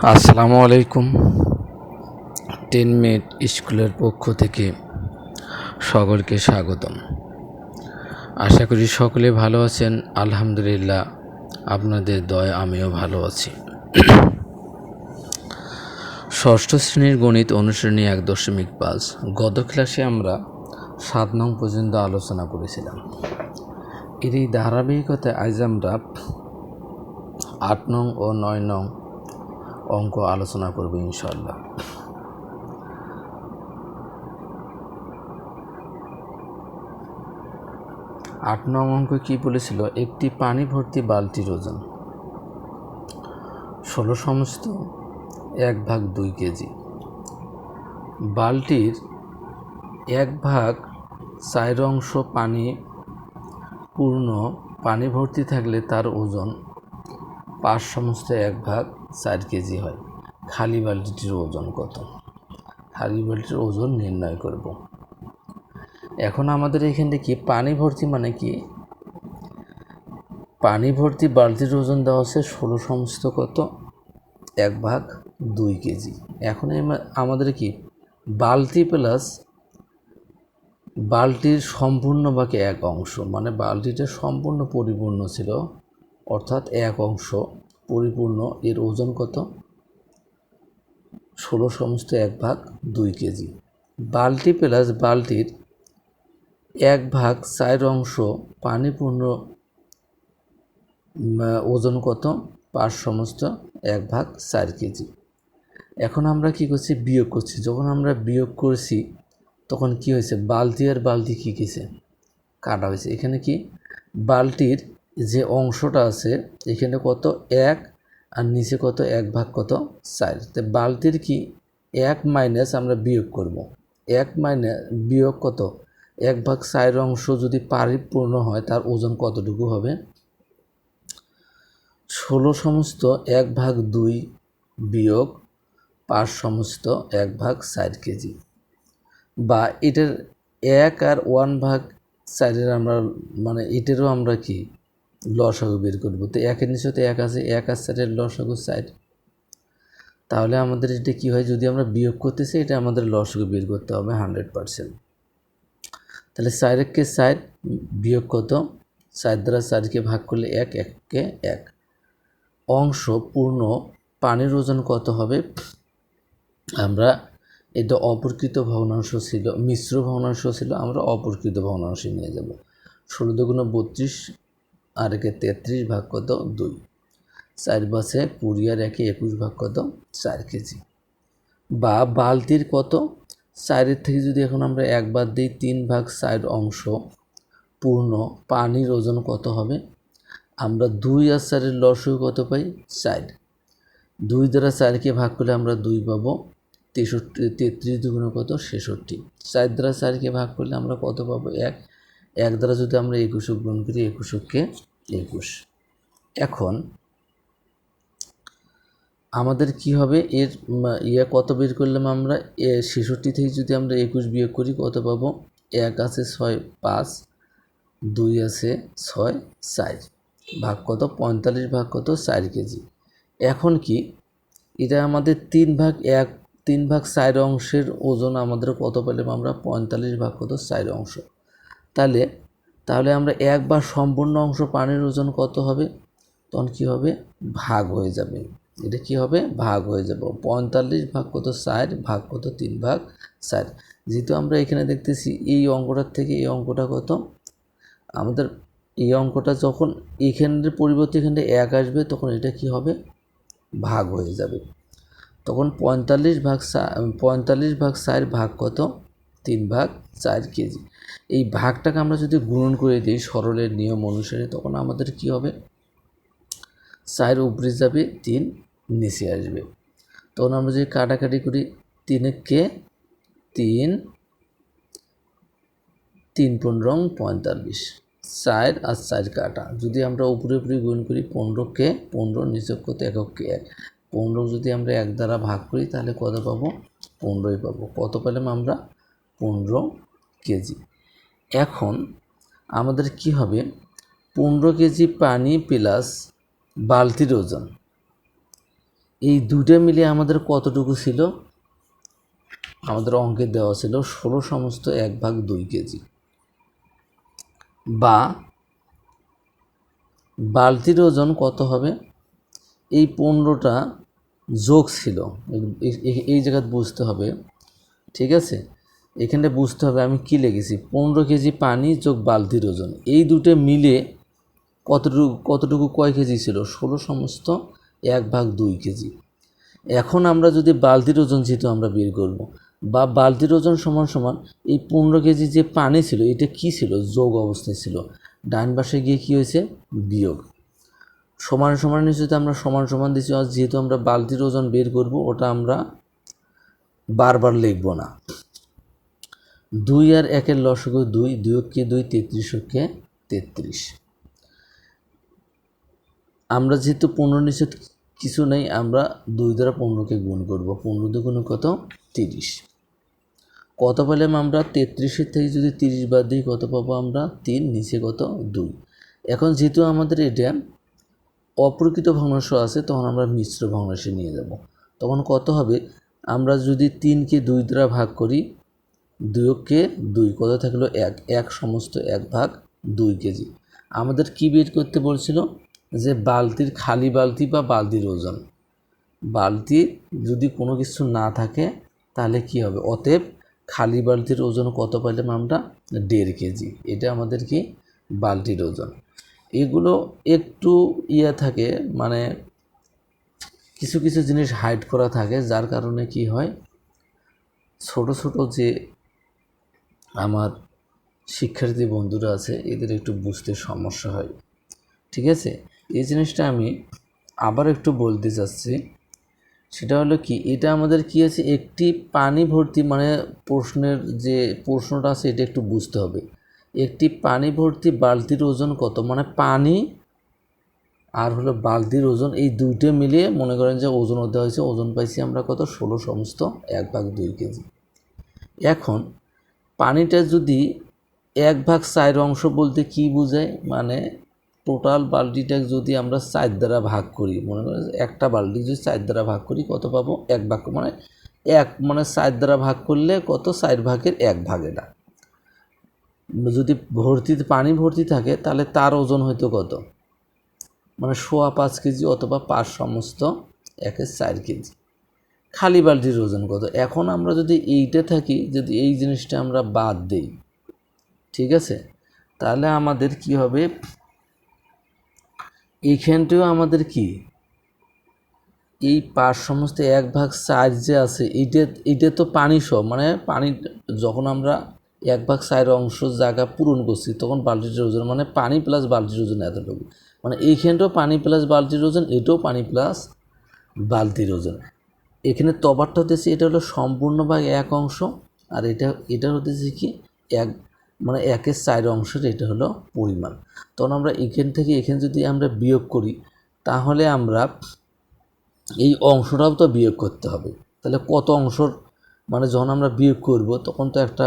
আসসালামু আলাইকুম। Ten minute স্কুলের পক্ষ থেকে সকলকে স্বাগতম। আশা করি সকলে ভালো আছেন। আলহামদুলিল্লাহ, আপনাদের দয়, আমিও ভালো আছি। ষষ্ঠ শ্রেণির গণিত অনুশ্রেণী এক দশমিক পাঁচ। গত ক্লাসে আমরা সাত নং পর্যন্ত আলোচনা করেছিলাম। এর এই ধারাবাহিকতায় আজ আমরা আট নং ও নয় নং অঙ্ক আলোচনা করব ইনশাল্লাহ আট নং অঙ্ক কী বলেছিল? একটি পানি ভর্তি বালতির ওজন। ষোলো সমস্ত, এক ভাগ দুই কেজি। বালতির এক ভাগ চার অংশ পানি পূর্ণ, পানি ভর্তি থাকলে তার ওজন পাঁচ সমস্ত এক ভাগ চার কেজি হয়। খালি বালতিটির ওজন কত? খালি বালতির ওজন নির্ণয় করব। এখন আমাদের এখানে কি পানি ভর্তি মানে কি? পানি ভর্তি বালতির ওজন দেওয়া হচ্ছে ষোলো সমস্ত কত? এক ভাগ দুই কেজি। এখন আমাদের কি বালতি প্লাস বালতির সম্পূর্ণ বাকি এক অংশ মানে বালতিটা সম্পূর্ণ পরিপূর্ণ ছিল অর্থাৎ এক অংশ পরিপূর্ণ, এর ওজন কত? ষোলো সমস্ত এক ভাগ দুই কেজি। বালতি প্লাস বালতির এক ভাগ চার অংশ পানিপূর্ণ ওজন কত? পাঁচ সমস্ত এক ভাগ চার কেজি। এখন আমরা কি করছি? বিয়োগ করছি। যখন আমরা বিয়োগ করছি, তখন কি হয়েছে? বালতি আর বালতি কী কিছে কাটা হয়েছে। এখানে কি? বালতির যে অংশটা আছে, এখানে কত এক আর নিচে কত এক ভাগ কত চার। তো বালতির কি এক মাইনাস আমরা বিয়োগ করব। এক মাইনাস বিয়োগ কত? এক ভাগ চার অংশ যদি পরিপূর্ণ হয়, তার ওজন কতটুকু হবে? ষোলো সমস্ত এক ভাগ দুই বিয়োগ পাঁচ সমস্ত এক ভাগ চার কেজি। বা এটার এক আর ওয়ান ভাগ চারের আমরা মানে এটারও আমরা কি লসাগু বের করব। তো একের নিচে তো এক আছে, এক আর চারের লসাগু চার তাহলে আমাদের এটা কি হয়? যদি আমরা বিয়োগ করতেছি এটা আমাদের লসাগু বের করতে হবে হান্ড্রেড পারসেন্ট তাহলে চার এককে চার বিয়োগ কত? চার দ্বারা চারকে ভাগ করলে এক এককে এক। অংশ পূর্ণ পানির ওজন কত হবে? আমরা এটা অপরকৃত ভগ্নাংশ ছিল, মিশ্র ভগ্নাংশ ছিল, আমরা অপরকৃত ভগ্নাংশে নিয়ে যাব। ষোলো দুগুণ বত্রিশ আর একে তেত্রিশ ভাগ কত? দুই। চার কুড়ি আর একে একুশ ভাগ কত? চার কেজি। বা বালতির কত? চারের থেকে যদি এখন আমরা একবার দিই, তিন ভাগ চার অংশ পূর্ণ পানির ওজন কত হবে? আমরা দুই আর চারের লসও কত পাই? চার। দুই দ্বারা চারকে ভাগ করলে আমরা দুই পাবো। তেষট্টি, তেত্রিশ দুগুণ কত? ছেষট্টি। চার দ্বারা চারকে ভাগ করলে আমরা কত পাবো? এক। এক দ্বারা যদি আমরা একুশক গুণ করি একুশককে একুশ। এখন আমাদের কি হবে? এর ইয়ে কত বের করলাম আমরা? এ ছেষট্টি থেকে যদি আমরা একুশ বিয়োগ করি, কত পাবো? এক আছে ছয়, পাঁচ। দুই আছে ছয়, চার। ভাগ কত? পঁয়তাল্লিশ ভাগ কত? চার কেজি। এখন কি? এটা আমাদের তিন ভাগ এক, তিন ভাগ চার অংশের ওজন আমাদের কত পেলাম আমরা? পঁয়তাল্লিশ ভাগ কত? চার অংশ। তাহলে তাহলে আমরা একবার সম্পূর্ণ অংশ পানির ওজন কত হবে? তখন কি হবে? ভাগ হয়ে যাবে। এটা কি হবে? ভাগ হয়ে যাবে। পঁয়তাল্লিশ ভাগ কত? চার ভাগ কত? তিন ভাগ চার যেহেতু আমরা এখানে দেখতেছি এই অঙ্কটার থেকে এই অঙ্কটা কত? আমাদের এই অঙ্কটা যখন এখানের পরিবর্তে এখানে এক আসবে, তখন এটা কি হবে? ভাগ হয়ে যাবে। তখন পঁয়তাল্লিশ ভাগ পঁয়তাল্লিশ ভাগ চার ভাগ কত? তিন ভাগ চার কেজি। এই ভাগটাকে আমরা যদি গুণন করে দিই সরলের নিয়ম অনুসারে, তখন আমাদের কি হবে? চার উপরে যাবে, তিন নিচে আসবে। তখন আমরা যদি কাটাকাটি করি তিনকে তিন তিন পনেরো পঁয়তাল্লিশ। চার আর চার কাটা। যদি আমরা উপরে উপরে গুণ করি পনেরোকে পনেরো, নিচে কত? এককে এক। পনেরো যদি আমরা এক দ্বারা ভাগ করি, তাহলে কত পাবো? পনেরোই পাবো। কত পেলাম আমরা? পনেরো কেজি। এখন আমাদের কি হবে? পনেরো কেজি পানি প্লাস বালতির ওজন। এই দুটো মিলিয়ে আমাদের কতটুকু ছিল? আমাদের অঙ্কে দেওয়া ছিল ষোলো সমস্ত এক ভাগ দুই কেজি। বা বালতির ওজন কত হবে? এই পনেরোটা যোগ ছিল। এই জায়গায় বুঝতে হবে। ঠিক আছে? এখানে বুঝতে হবে আমি কি লিখেছি। পনেরো কেজি পানি যোগ বালতির ওজন। এই দুটো মিলে কতটুকু কতটুকু কয় কেজি ছিল? ষোলো সমস্ত এক ভাগ দুই কেজি। এখন আমরা যদি বালতির ওজন যেহেতু আমরা বের করব, বা বালতির ওজন সমান সমান এই পনেরো কেজি যে পানি ছিল, এটা কি ছিল? যোগ অবস্থায় ছিল। ডান পাশে গিয়ে কি হয়েছে? বিয়োগ। সমান সমান নিশ্চিত আমরা সমান সমান দিচ্ছি যেহেতু আমরা বালতির ওজন বের করব, ওটা আমরা বারবার লিখব না। দুই আর একের লসগু দুই দুই কে দুই, তেত্রিশ কে তেত্রিশ। আমরা যেহেতু পনেরো নিষেধ কিছু নেই, আমরা দুই দ্বারা পনেরোকে গুণ করব। পনেরো দুগুণ কত? তিরিশ। কত পেলাম আমরা? তেত্রিশের থেকে যদি তিরিশ বাদ দিই, কত পাবো আমরা? তিন, নিচে কত? দুই। এখন যেহেতু আমাদের এটা অপ্রকৃত ভগ্নাংশ আছে, তখন আমরা মিশ্র ভগ্নাংশে নিয়ে যাব। তখন কত হবে? আমরা যদি তিনকে দুই দ্বারা ভাগ করি দুইকে দুই কত থাকল এক এক সমস্ত এক ভাগ দুই কেজি। আমাদের কি বের করতে বলছিল? যে বালতির খালি বালতি বা বালতির ওজন। বালতি যদি কোনো কিছু না থাকে, তাহলে কি হবে? অতএব খালি বালতির ওজন কত পাইলাম আমরা? দেড় কেজি। এটা আমাদের কি? বালতির ওজন। এগুলো একটু ইয়ে থাকে মানে কিছু কিছু জিনিস হাইড করা থাকে, যার কারণে কি হয়? ছোট ছোট যে আমার শিক্ষার্থী বন্ধুরা আছে, এদের একটু বুঝতে সমস্যা হয়। ঠিক আছে? এই জিনিসটা আমি আবার একটু বলতে চাচ্ছি। সেটা হলো কি, এটা আমাদের কি আছে? একটি পানি ভর্তি মানে প্রশ্নের যে প্রশ্নটা আছে, এটা একটু বুঝতে হবে। একটি পানি ভর্তি বালতির ওজন কত? মানে পানি আর হলো বালতির ওজন, এই দুইটা মিলিয়ে মনে করেন যে ওজন দেওয়া হয়েছে, ওজন পাইছি আমরা কত? ষোলো সমস্ত এক ভাগ দুই কেজি। এখন পানিটা যদি এক ভাগ চার অংশ বলতে কি বোঝায়? মানে টোটাল বালতিটা যদি আমরা চার দ্বারা ভাগ করি, মনে করেন একটা বালতি যদি চার দ্বারা ভাগ করি, কত পাবো? এক ভাগ মানে এক মানে চার দ্বারা ভাগ করলে কত? চার ভাগের এক ভাগ এটা। যদি ভর্তি, পানি ভর্তি থাকে, তাহলে তার ওজন হয়তো কত? মানে সোয়া পাঁচ কেজি অথবা পাঁচ সমস্ত একের চার কেজি। খালি বালতির ওজন কত? এখন আমরা যদি এইটা থাকি, যদি এই জিনিসটা আমরা বাদ দেই, ঠিক আছে? তাহলে আমাদের কি হবে? এইখানটাও আমাদের কি? এই পাঁচ সমস্ত এক ভাগ চার যে আছে, এইটা এইটা তো পানি সব মানে পানি যখন আমরা এক ভাগ চার অংশ জায়গা পূরণ করছি, তখন বালতির ওজন মানে পানি প্লাস বালতির ওজন এতটুকু। মানে এইখানটাও পানি প্লাস বালতির ওজন, এটাও পানি প্লাস বালতির ওজন। এখানে তবারটা হতেছে, এটা হলো সম্পূর্ণ ভাগ এক অংশ, আর এটা এটা হতেছে কি, এক মানে একের চার অংশের এটা হলো পরিমাণ। তখন আমরা এখান থেকে এখানে যদি আমরা বিয়োগ করি, তাহলে আমরা এই অংশটাও তো বিয়োগ করতে হবে। তাহলে কত অংশর মানে যখন আমরা বিয়োগ করব, তখন তো একটা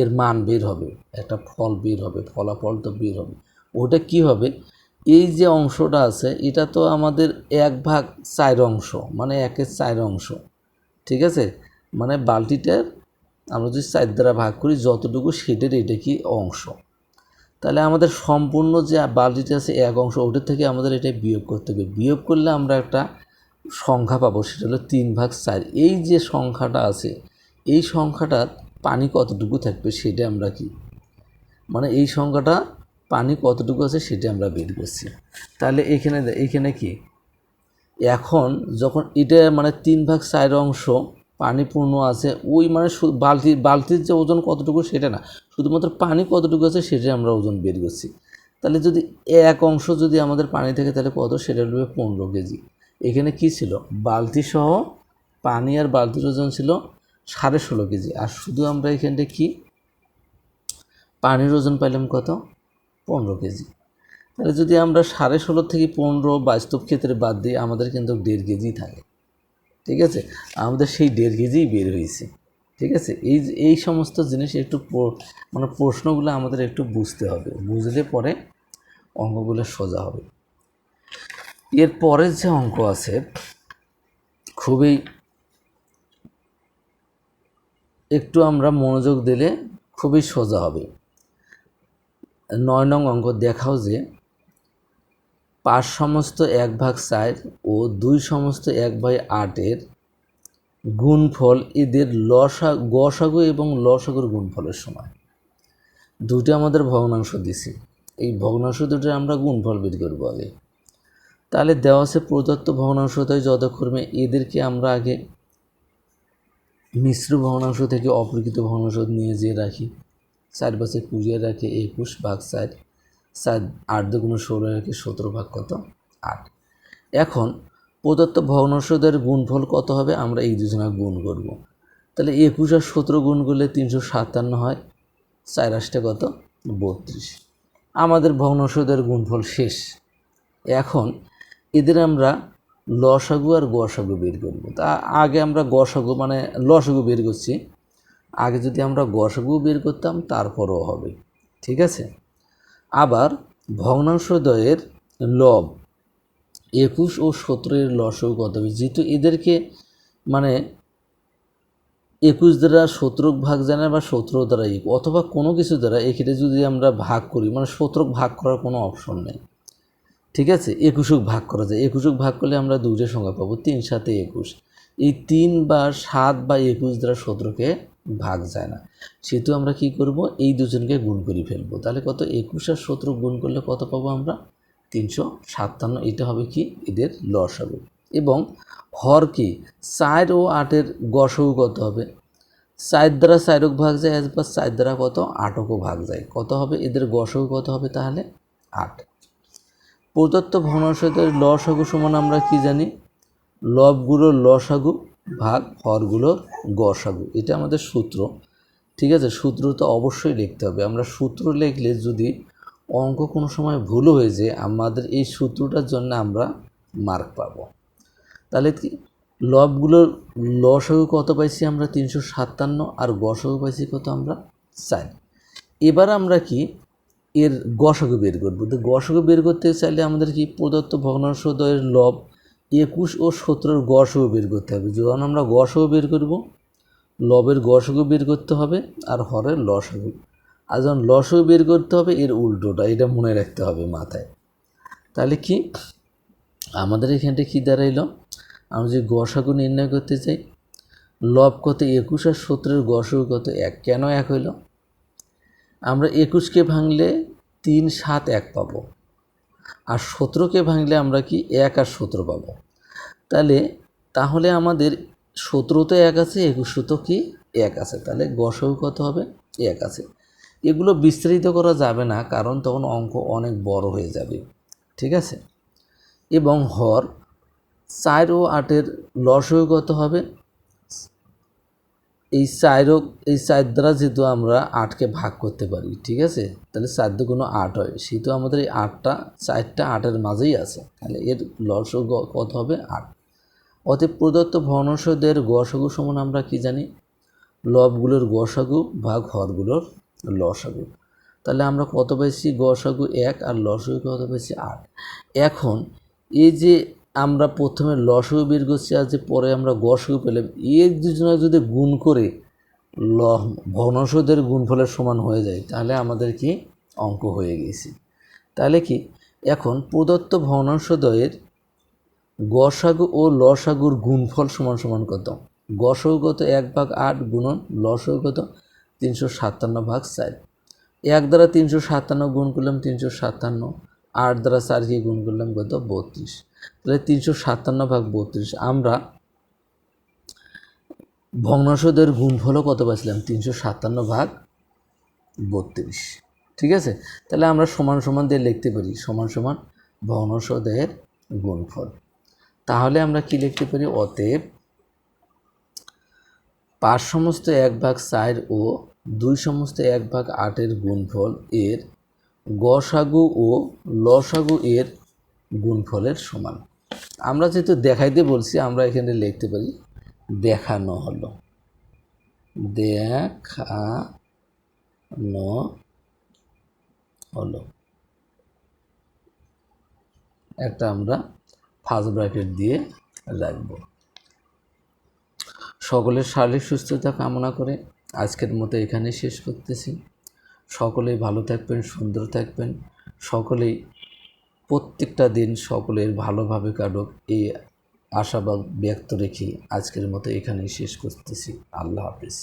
এর মান বের হবে, একটা ফল বের হবে, ফলাফল তো বের হবে। ওটা কি হবে? এই যে অংশটা আছে, এটা তো আমাদের এক ভাগ চার অংশ মানে একের চার অংশ, ঠিক আছে? মানে বালতিটার আমরা যদি চার দ্বারা ভাগ করি, যতটুকু সেটার এটা কি অংশ? তাহলে আমাদের সম্পূর্ণ যে বালতিটা আছে এক অংশ, ওটার থেকে আমাদের এটা বিয়োগ করতে হবে। বিয়োগ করলে আমরা একটা সংখ্যা পাবো, সেটা হলো তিন ভাগ চার। এই যে সংখ্যাটা আছে, এই সংখ্যাটা পানি কতটুকু থাকবে, সেটা আমরা কি? মানে এই সংখ্যাটা পানি কতটুকু আছে সেটা আমরা বের করছি। তাহলে এখানে এখানে কি? এখন যখন এটা মানে তিন ভাগ চার অংশ পানি পূর্ণ আছে, ওই মানে বালতি, বালতির যে ওজন কতটুকু সেটা না, শুধুমাত্র পানি কতটুকু আছে সেটা আমরা ওজন বের করছি। তাহলে যদি এক অংশ যদি আমাদের পানি থাকে তাহলে কত? সেটা হবে পনেরো কেজি। এখানে কি ছিল? বালতি সহ পানি আর বালতির ওজন ছিল সাড়ে ষোলো কেজি। আর শুধু আমরা এখানটা কি? পানির ওজন পাইলাম কত? পনেরো কেজি। তাহলে যদি আমরা সাড়ে ষোলো থেকে পনেরো বাস্তব ক্ষেত্রে বাদ দিই, আমাদের কিন্তু দেড় কেজি থাকে। ঠিক আছে? আমাদের সেই দেড় কেজিই বের হয়েছে। ঠিক আছে? এই এই সমস্ত জিনিস একটু মানে প্রশ্নগুলো আমাদের একটু বুঝতে হবে। বুঝলে পরে অঙ্কগুলো সোজা হবে। এর পরের যে অঙ্ক আছে, খুবই একটু আমরা মনোযোগ দিলে খুবই সোজা হবে। নয় নং অঙ্ক দেখাও যে পাঁচ সমস্ত এক ভাগ চার ও দুই সমস্ত এক ভাগ আটের গুণফল এদের লসা, গসাগু এবং লসাগুর গুণফলের সময় দুটো আমাদের ভগ্নাংশ দিছি। এই ভগ্নাংশ দুটো আমরা গুণফল বের করব আগে। তাহলে দেওয়া আছে প্রদত্ত ভগ্নাংশতায় যথাক্রমে এদেরকে আমরা আগে মিশ্র ভগ্নাংশ থেকে অপ্রকৃত ভগ্নাংশ নিয়ে যেয়ে রাখি। চার পাশে কুড়িয়ে রাখে একুশ ভাগ চার চার আট দুগুণ ষোলো রাখে সতেরো ভাগ কত? আট। এখন প্রদত্ত ভগ্নাংশদের গুণফল কত হবে? আমরা এই দুজনা গুণ করব। তাহলে একুশ আর সতেরো গুণ করলে তিনশো সাতান্ন হয় চার আসটা কত? বত্রিশ। আমাদের ভগ্নাংশদের গুণফল শেষ। এখন এদের আমরা লসাগু আর গসাগু বের করব। তা আগে আমরা গসাগু মানে লসাগু বের করছি। আগে যদি আমরা গসাগু বের করতাম, তারপরও হবে। ঠিক আছে? আবার ভগ্নাংশদ্বয়ের লব, একুশ ও সতেরোর লসাগু কত হবে? যেহেতু এদেরকে মানে একুশ দ্বারা সতেরো ভাগ জানে বা সতেরো দ্বারা এক, অথবা কোনো কিছু দ্বারা এক্ষেত্রে যদি আমরা ভাগ করি মানে সতেরো ভাগ করার কোনো অপশন নেই। ঠিক আছে? একুশক ভাগ করা যায়। একুশক ভাগ করলে আমরা দুটো সংখ্যা পাবো, তিন সাথে একুশ। এই তিন বা সাত বা একুশ দ্বারা সতেরোকে ভাগ যায় না। সেহেতু আমরা কি করব? এই দুজনকে গুণ করে ফেলব। তাহলে কত? একুশ আর সতেরো গুণ করলে কত পাবো আমরা? তিনশো সাতান্ন। এটা হবে কি? এদের লসাগু। এবং হর কি? চার ও আটের গসগু কত হবে? চার দ্বারা চারক ভাগ যায় বা চার দ্বারা কত? আটকও ভাগ যায়। কত হবে? এদের গসগু কত হবে তাহলে? আট। প্রদত্ত ভগ্নাংশের লসাগু সমান আমরা কি জানি? লবগুলোর লসাগু ভাগ হরগুলোর গসাগু। এটা আমাদের সূত্র। ঠিক আছে? সূত্র তো অবশ্যই লিখতে হবে। আমরা সূত্র লিখলে যদি অঙ্ক কোনো সময় ভুল হয়ে যায়, আমাদের এই সূত্রটার জন্য আমরা মার্ক পাবো। তাহলে কি? লবগুলোর লসাগু কত পাইছি আমরা? তিনশো সাতান্ন। আর গসাগু পাইছি কত আমরা? চাই এবার আমরা কি? এর গসাগু বের করব। তো গসাগু বের করতে চাইলে আমাদের কি? প্রদত্ত ভগ্নাংশদ্বয়ের লব একুশ ও সতেরোর গসাগু বের করতে হবে। যখন আমরা গসাগু বের করব, লবের গসাগু বের করতে হবে আর হরের লসাগু আর যখন লসাগু বের করতে হবে, এর উল্টোটা, এটা মনে রাখতে হবে মাথায়। তাহলে কি? আমাদের এখানটা কী দাঁড়াইল? আমরা যে গসাগু নির্ণয় করতে চাই, লব কত একুশ আর সতেরোর গসাগু কত এক? কেন এক হইল? আমরা একুশকে ভাঙলে তিন সাত এক পাবো। আর সতেরোকে ভাঙলে আমরা কি এক আর সতেরো পাবো? তাহলে তাহলে আমাদের সতেরো তো এক আছে, একুশ তো কি এক আছে? তাহলে গসও কত হবে? এক আছে। এগুলো বিস্তারিত করা যাবে না, কারণ তখন অঙ্ক অনেক বড় হয়ে যাবে। ঠিক আছে? এবং হর চার ও আটের লসও কত হবে? এই চারও এই চার দ্বারা যেহেতু আমরা আটকে ভাগ করতে পারি, ঠিক আছে? তাহলে চার কোনো আট হয়। সেহেতু আমাদের এই আটটা, চারটা আটের মাঝেই আছে। তাহলে এর লস কত হবে? আট। অতএব প্রদত্ত ভগ্নাংশদের গসাগু সমান আমরা কি জানি? লবগুলোর গসাগু বা ঘরগুলোর লসাগু। তাহলে আমরা কত পাইছি? গসাগু এক আর লসাগু কত পাইছি? আট। এখন এই যে আমরা প্রথমে লসগু বের করছি যে পরে আমরা গসগু পেলাম। এর দুজনে যদি গুণ করে ল ভগ্নাংশদের গুণফলের সমান হয়ে যায়, তাহলে আমাদের কি অঙ্ক হয়ে গেছে। তাহলে কি? এখন প্রদত্ত ভগ্নাংশদ্বয়ের গসাগু ও লসাগুর গুণফল সমান সমান কত? গসাগু কত? এক ভাগ আট গুণন লসাগু কত? তিনশো সাতান্ন ভাগ চার। এক দ্বারা তিনশো সাতান্ন গুণ করলাম তিনশো সাতান্ন, আট দ্বারা চারকে গুণ করলাম কত? বত্রিশ। তাহলে তিনশো সাতান্ন ভাগ বত্রিশ। আমরা ভগ্নাংশদের গুণফলও কত পাচ্ছিলাম তিনশো সাতান্ন ভাগ বত্রিশ। ঠিক আছে? তাহলে আমরা সমান সমান দিয়ে লিখতে পারি, সমান সমান ভগ্নাংশদের গুণফল। তাহলে আমরা কি লিখতে পারি? অতএব পাঁচ সমস্ত এক ভাগ চার ও দুই সমস্ত এক ভাগ আটের গুণফল এর গসাগু ও লসাগু এর গুণফলের সমান। আমরা যেহেতু দেখাইতে বলছি, আমরা এখানে লিখতে পারি, দেখানো হলো। দেখানো হলো। একটা আমরা ফার্স্ট ব্র্যাকেট দিয়ে রাখব। সকলের শারীরিক সুস্থতা কামনা করে আজকের মতো এখানেই শেষ করতেছি। সকলেই ভালো থাকবেন, সুন্দর থাকবেন। সকলেই প্রত্যেকটা দিন সকলের ভালোভাবে কাটুক। এই আশাবাদ ব্যক্ত রেখে আজকের মতো এখানেই শেষ করতেছি। আল্লাহ হাফিজ।